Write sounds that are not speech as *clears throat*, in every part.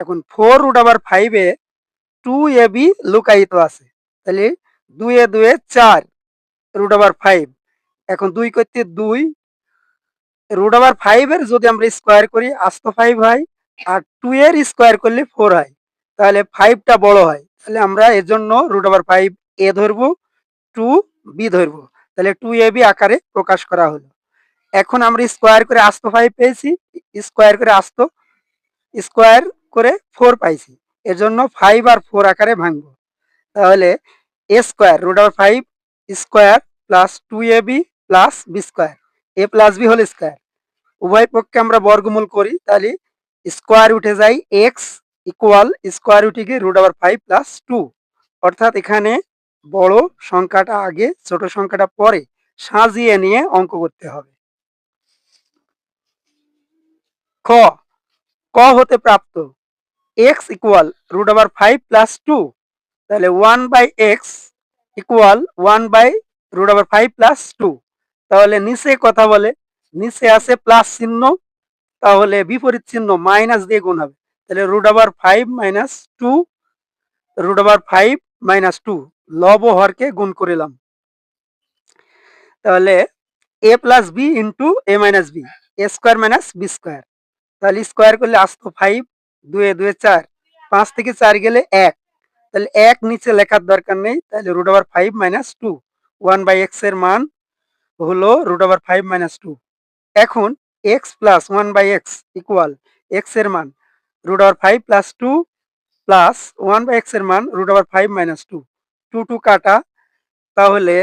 এখন four root আবার ফাইভে টু এ বি লুকায়িত আছে। তাহলে দুই দুয়ে দুয়ে চার রুট আবার ফাইভ এখন দুই করতে দুই রুট আবার ফাইভের যদি আমরা স্কোয়ার করি আস্ত ফাইভ হয়, আর টু এর স্কোয়ার করলে ফোর হয়। তাহলে ফাইভটা বড় হয়। তাহলে আমরা এর জন্য রুট আবার ফাইভ এ ধরবো টু বি ধরবো। তাহলে টু এ বি আকারে প্রকাশ করা হলো। এখন আমরা স্কোয়ার করে আস্ত ফাইভ পেয়েছি। স্কোয়ার করে আস্ত স্কোয়ার করে ফোর পাইছি। এর জন্য ফাইভ আর ফোর আকারে ভাঙবো। তাহলে এ স্কোয়ার রুট আবার five square plus two A B plus B square A plus B whole square উভয় পক্ষে আমরা বর্গমূল করি, তাহলে স্কোয়ার উঠে যায় এক্স ইকুয়াল স্কোয়ার উঠে গিয়ে রুট আবার ফাইভ প্লাস টু অর্থাৎ এখানে বড় সংখ্যাটা আগে, ছোট সংখ্যাটা পরে সাজিয়ে নিয়ে অঙ্ক করতে হবে। ক ক হতে প্রাপ্ত। এক্স ইকুয়াল রুট আবার ফাইভ প্লাস টু তাহলে one by X equal one by root আবার ফাইভ প্লাস টু তাহলে নিচে কথা বলে, নিচে আছে প্লাস চিহ্ন, তাহলে বিপরীত চিহ্ন মাইনাস দিয়ে গুণ হবে। তাহলে রুট আবার ফাইভ মাইনাস টু রুট আবার ফাইভ মাইনাস টু লব হরকে গুণ করিলাম। তাহলে A plus B into A minus B A square minus B square তাহলে স্কোয়ার করলে আসতো ফাইভ দুয়ে দুয়ে চার, পাঁচ থেকে চার গেলে এক। তাহলে এক নিচে লেখার দরকার নেই, তাহলে root over five minus two one by এক্সের মান হলো root over five minus two এখন X plus one by X equal এক্সের মান root over five plus two plus one by এক্সের মান root over five minus two two two কাটা, তাহলে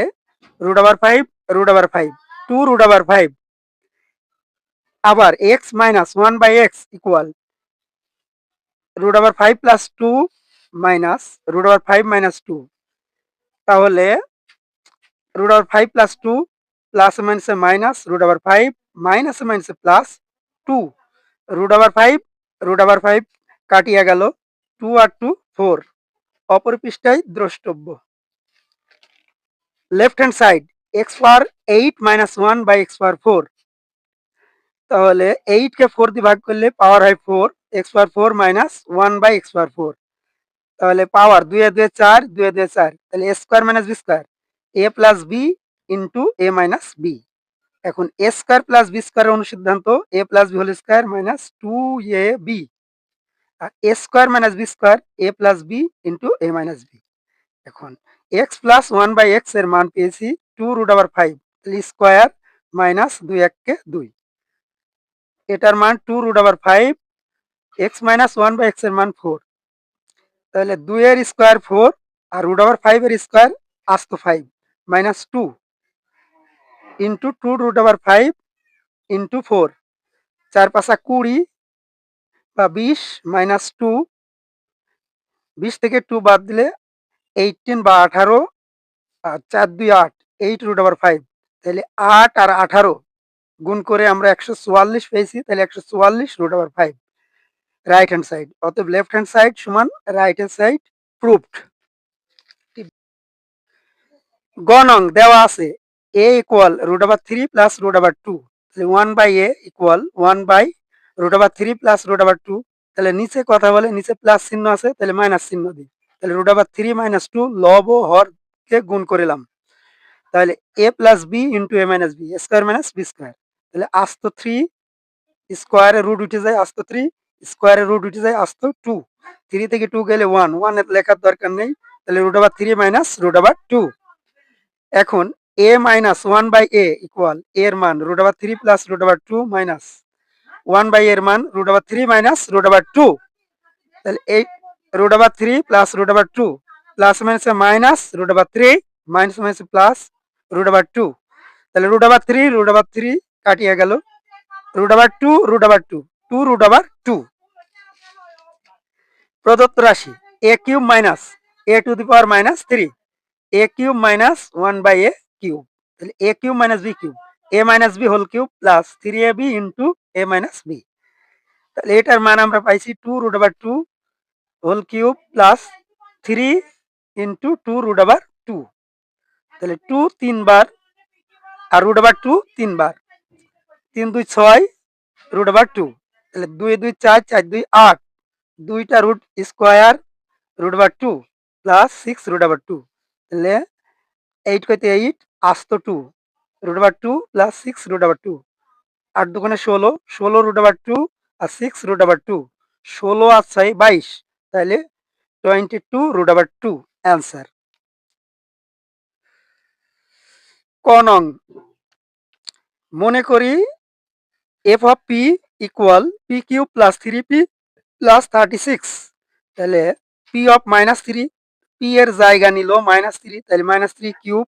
root over five root over five two root over five আবার X minus one by X equal root over five plus two minus root over five minus two তাহলে root over five plus two plus মাইনাসে minus root over five মাইনাসে মাইনাসে plus two root over five root over five কাটিয়া গেল two আর two four অপর পৃষ্ঠায় দ্রষ্টব্য। Left hand side X power eight minus one by X power four তাহলে এইট কে ফোর দিয়ে ভাগ করলে পাওয়ার হয় four X power four minus one by X power four. তাহলে পাওয়ার দুয়ে দুয়ে চার দুয়ে দুয়ে চার। তাহলে A square minus B square. A plus B into A minus B. এখন এ স্কোয়ার প্লাস বি স্কোয়ারের অনুসিদ্ধান্ত, A plus B whole square minus two A B. R A square minus B square, A plus B into A minus B. এখন x plus one by এক্সের মান পেয়েছি two root আবার five, তাহলে square minus দুই এককে দুই। এটার মান টু রুট আবার five X minus one by এক্সের মান ফোর তাহলে দুইয়ের স্কোয়ার ফোর আর রুট আবার ফাইভের স্কোয়ার আসতো five minus two into two root আবার ফাইভ ইন্টু ফোর চার পাঁচা কুড়ি বা বিশ মাইনাস টু বিশ থেকে টু বাদ দিলে এইটিন বা আঠারো আর চার দুই আট এইট রুট আবার ফাইভ তাহলে আট আর আঠারো গুণ করে আমরা একশো চুয়াল্লিশ পেয়েছি, তাহলে একশো চুয়াল্লিশ রুট আবার ফাইভ রাইট হ্যান্ড সাইড অতএব লেফট হ্যান্ড সাইড সমান রাইট হ্যান্ড সাইড প্রুফড গণং দেওয়া আছে এ ইকুয়াল রুট আবার থ্রি প্লাস রুট আবার টু তাহলে one by A equal one by root আবার থ্রি প্লাস রুট আবার টু তাহলে নিচে কথা বলে, নিচে প্লাস চিহ্ন আছে, তাহলে মাইনাস চিহ্ন দিই। তাহলে রুট আবার থ্রি মাইনাস টু লব ও হরকে গুণ করিলাম। তাহলে A plus B into A minus B square minus B square তাহলে আস্ত থ্রি স্কোয়ারে রুট উঠে যায়, আস্ত থ্রি স্কোয়ারে রুট উঠে যায় আস্ত টু থ্রি থেকে টু গেলে ওয়ান ওয়ান লেখার দরকার নেই তাহলে root over three minus root over two এখন a minus one by a equal এর মান root over three plus root over two minus one by এর মান root over three minus root over two তাহলে এই root over three plus root over two plus মাইনাসে minus root over three minus মাইনাসে plus root আবার two তাহলে root over three root over three কাটিয়ে গেল root over two root over two two root over two প্রদত্ত রাশি a cube minus a to the power minus three a cube minus one by a cube তাহলে a cube minus b cube a minus b whole cube plus three a b into a minus b তাহলে এটার মান আমরা পাইছি two root over two whole cube plus three into two root over two তাহলে two তিনবার আর root আবার two তিনবার, তিন দুই ছয় রুট আবার টু তাহলে দুই দুই চার চার দুই আট দুইটা root square root over two plus six root over two তাহলে এইট কইতে এইট আস্ত two root over two plus six root over two আট দোকানে ষোলো ষোলো রুট ওভার টু আর সিক্স রুট ওভার টু ষোলো আর ছয় বাইশ, তাহলে twenty two root over two answer ক নং, মনে করি f of p equal p cube plus three p plus thirty six তাহলে p of minus three p এর জায়গা নিল মাইনাস থ্রি তাহলে minus three cube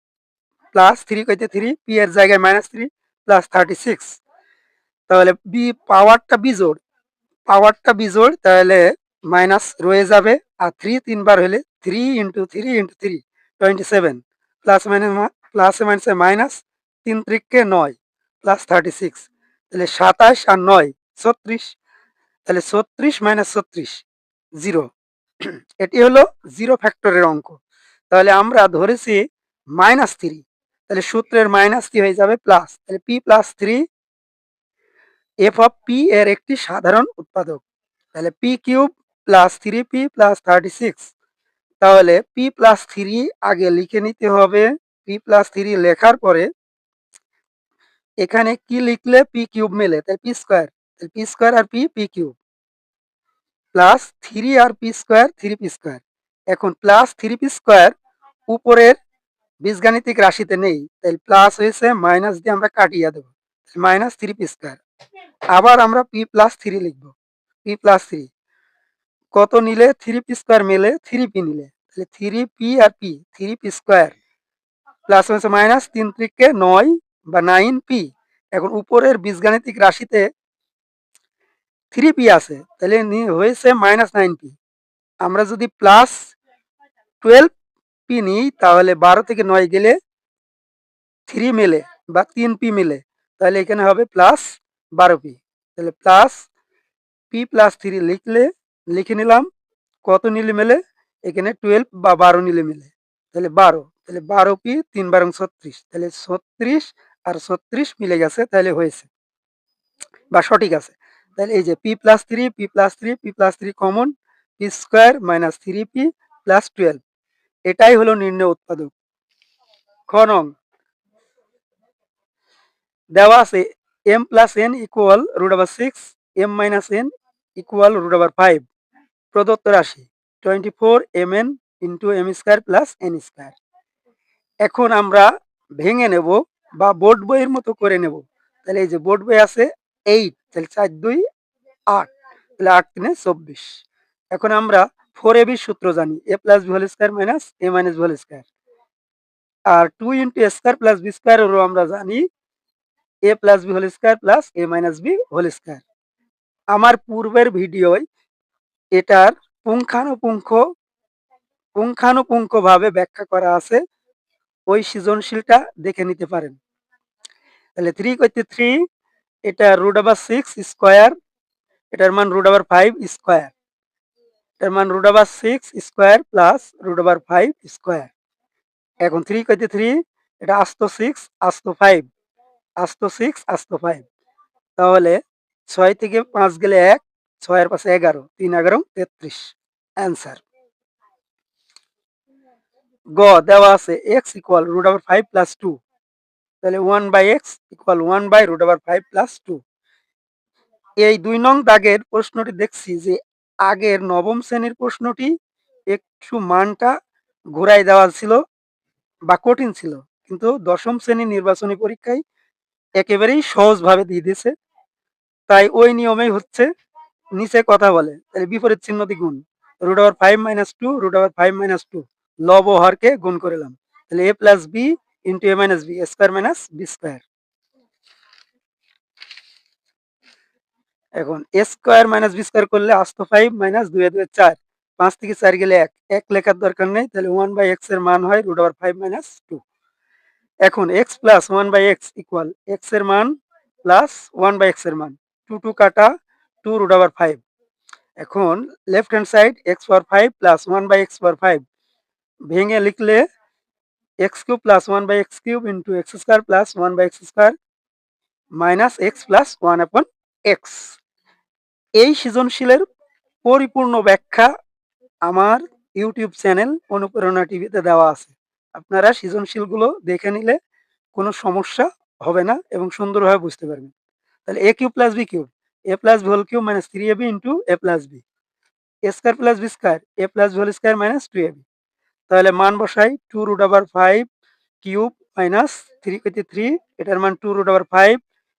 plus three কইতে থ্রি পি এর জায়গায় minus three plus thirty six তাহলে B পাওয়ারটা বিজোড় পাওয়ারটা বিজোড় তাহলে মাইনাস রয়ে যাবে, আর থ্রি তিনবার হলে three into three into three twenty seven plus minus plus মাইনাসে মাইনাস তিন ত্রিককে নয় প্লাস থার্টি সিক্স তাহলে সাতাশ আর নয়, ছত্রিশ। তাহলে ছত্রিশ মাইনাস ছত্রিশ জিরো *clears throat* এটি হলো জিরো ফ্যাক্টরের অঙ্ক। তাহলে আমরা ধরেছি মাইনাস থ্রি তাহলে সূত্রের মাইনাস থ্রি হয়ে যাবে? প্লাস তাহলে p plus three f of p এর একটি সাধারণ উৎপাদক। তাহলে p cube plus three p plus thirty six তাহলে পি প্লাস থ্রি আগে লিখে নিতে হবে। পি প্লাস থ্রি লেখার পরে এখানে কি লিখলে পি কিউব মেলে? তাহলে পি স্কোয়ার তাহলে পি স্কোয়ার আর p p cube plus three আর p square three p square এখন প্লাস থ্রি পি স্কোয়ার উপরের বীজগাণিতিক রাশিতে নেই তাহলে প্লাস হয়েছে মাইনাস দিয়ে আমরা কাটিয়ে দেবো মাইনাস থ্রি পি স্কোয়ার আবার আমরা পি প্লাস থ্রি লিখব পি প্লাস থ্রি কত নিলে? থ্রি পি স্কোয়ার মেলে থ্রি পি নিলে, তাহলে three P R p three p square plus হচ্ছে মাইনাস তিন ত্রিকে নয় বা নাইন পি এখন উপরের বীজগাণিতিক রাশিতে থ্রি পি আছে, তাহলে হয়েছে মাইনাস নাইন পি আমরা যদি প্লাস টুয়েলভ পি নিই, তাহলে বারো থেকে নয় গেলে থ্রি মেলে বা তিন পি মিলে, তাহলে এখানে হবে প্লাস বারো পি তাহলে প্লাস পি প্লাস থ্রি লিখলে, লিখে নিলাম, কত নিলে মেলে? এখানে টুয়েলভ বা বারো নিলে মেলে। তাহলে বারো তাহলে বারো পি তিন বারং ছত্রিশ, তাহলে ছত্রিশ আর ছত্রিশ মিলে গেছে, তাহলে হয়েছে। বা সঠিক আছে। তাহলে এই যে p plus three p plus three p plus three common p square minus three p plus twelve এটাই হলো নির্ণয় উৎপাদক। খ নং। দেওয়া আছে m plus n equal root over six m minus n equal root over five প্রদত্ত রাশি twenty four m n into m square plus n square এখন আমরা ভেঙে নেব বা বোর্ড বইয়ের মতো করে নেব। তাহলে এই যে বোর্ড বই আছে এইট তাহলে চার, দুই, আট, তাহলে আট তিনে চব্বিশ। এখন আমরা ফোর এ বির সূত্র জানি a plus b whole square minus a minus b whole square R two into square plus b স্কোয়ারেরও আমরা জানি a plus b whole square plus a minus b whole square আমার পূর্বের ভিডিওয় এটার পুঙ্খানুপুঙ্খ পুঙ্খানুপুঙ্খ ভাবে ব্যাখ্যা করা আছে, ওই সৃজনশীলটা দেখে নিতে পারেন। তাহলে থ্রি করতে থ্রি এটা রুট আবার সিক্স স্কোয়ার এটার মান রুট আবার ফাইভ স্কোয়ার এটার মান root over six square plus root over five square এখন থ্রি করতে থ্রি এটা আস্ত সিক্স আস্ত ফাইভ আস্ত সিক্স আস্ত ফাইভ তাহলে ছয় থেকে পাঁচ গেলে এক ছয়ের পাশে এগারো, তিন, এগারো, তেত্রিশ। অ্যান্সার গ, দেওয়া আছে x equal root over five plus two তাহলে one by x equal one by root over five plus two এই দুই নং দাগের প্রশ্নটি দেখছি যে আগের নবম শ্রেণির প্রশ্নটি একটু মানটা ঘুরাই দেওয়া ছিল বা কঠিন ছিল, কিন্তু দশম শ্রেণির নির্বাচনী পরীক্ষায় একেবারেই সহজভাবে দিয়ে দিয়েছে। তাই ওই নিয়মেই হচ্ছে নিচে কথা বলে, তাহলে বিপরীত চিহ্ন গুণ। Root over five minus two root over five minus two লব ও হরকে গুণ করলাম তাহলে a plus b into a minus b square minus b square এখন a square minus b square করলে আস্ত ফাইভ মাইনাস দুই দুই চার। পাঁচ থেকে চার গেলে এক। এক লেখার দরকার নেই, তাহলে ওয়ান বাই এক্সের মান হয় root over five minus two এখন x plus one by x equal এক্সের মান প্লাস ওয়ান বাই এক্সের মান। টু টু কাটা টু রুট ওভার ফাইভ এখন left hand side x power five plus one by x power five ভেঙে লিখলে x cube plus one by x cube into x square plus one by x square minus x plus one আপন x এই সৃজনশীলের পরিপূর্ণ ব্যাখ্যা আমার YouTube channel অনুপ্রেরণা টিভিতে দেওয়া আছে। আপনারা সৃজনশীলগুলো দেখে নিলে কোনো সমস্যা হবে না এবং সুন্দরভাবে বুঝতে পারবেন। তাহলে a cube plus b cube a plus whole cube minus three a b into a plus b a square plus b square a plus b whole square minus two a b তাহলে মান বসাই two root over five cube minus three কেটে three এটার মান two root over five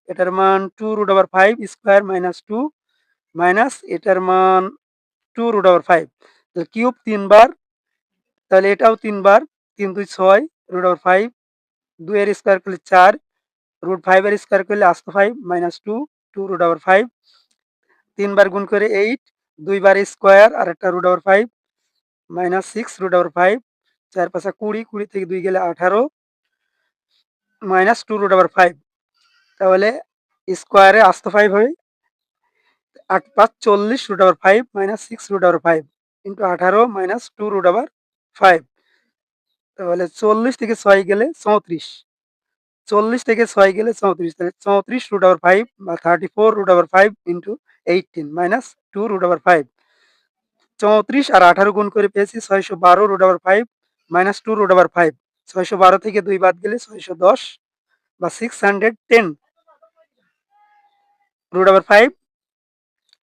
এটার মান two root over five square minus two minus এটার মান টু রুট ওভার ফাইভ তাহলে কিউব তিনবার, তাহলে এটাও তিনবার, তিন, দুই, ছয় রুট ওভার ফাইভ দুইয়ের স্কোয়ার করলে চার রুট ফাইভের স্কোয়ার করলে আস্ত five minus two two root over five তিনবার গুণ করে এইট দুইবার স্কোয়ার আর একটা root over five minus six root over five চার পাঁচা কুড়ি কুড়ি থেকে দুই গেলে আঠারো minus two root over five তাহলে স্কোয়ারে আস্ত ফাইভ হয়, আট পাঁচ চল্লিশ root over five minus six root over five into আঠারো minus two root over five তাহলে চল্লিশ থেকে ছয় গেলে চৌত্রিশ, চল্লিশ থেকে ছয় গেলে চৌত্রিশ, তাহলে চৌত্রিশ রুট ওভার ফাইভ বা thirty four root over five into eighteen minus two root over five চৌত্রিশ আর আঠারো গুণ করে পেয়েছি ছয়শো বারো root over five minus two root over five ছয়শো বারো থেকে দুই বাদ গেলে ছয়শো দশ বা six hundred ten root over five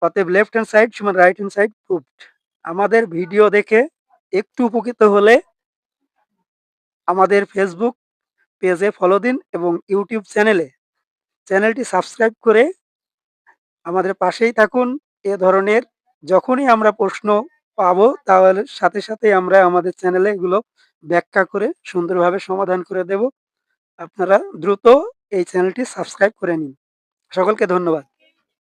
অতএব লেফট হ্যান্ড সাইড সমান রাইট হ্যান্ড সাইড প্রুভড আমাদের ভিডিও দেখে একটু উপকৃত হলে আমাদের ফেসবুক পেজে ফলো দিন এবং ইউটিউব চ্যানেলে চ্যানেলটি সাবস্ক্রাইব করে আমাদের পাশেই থাকুন। এ ধরনের যখনই আমরা প্রশ্ন পাব, তাহলে সাথে সাথে আমরা আমাদের চ্যানেলে এগুলো ব্যাখ্যা করে সুন্দরভাবে সমাধান করে দেব। আপনারা দ্রুত এই চ্যানেলটি সাবস্ক্রাইব করে নিন। সকলকে ধন্যবাদ।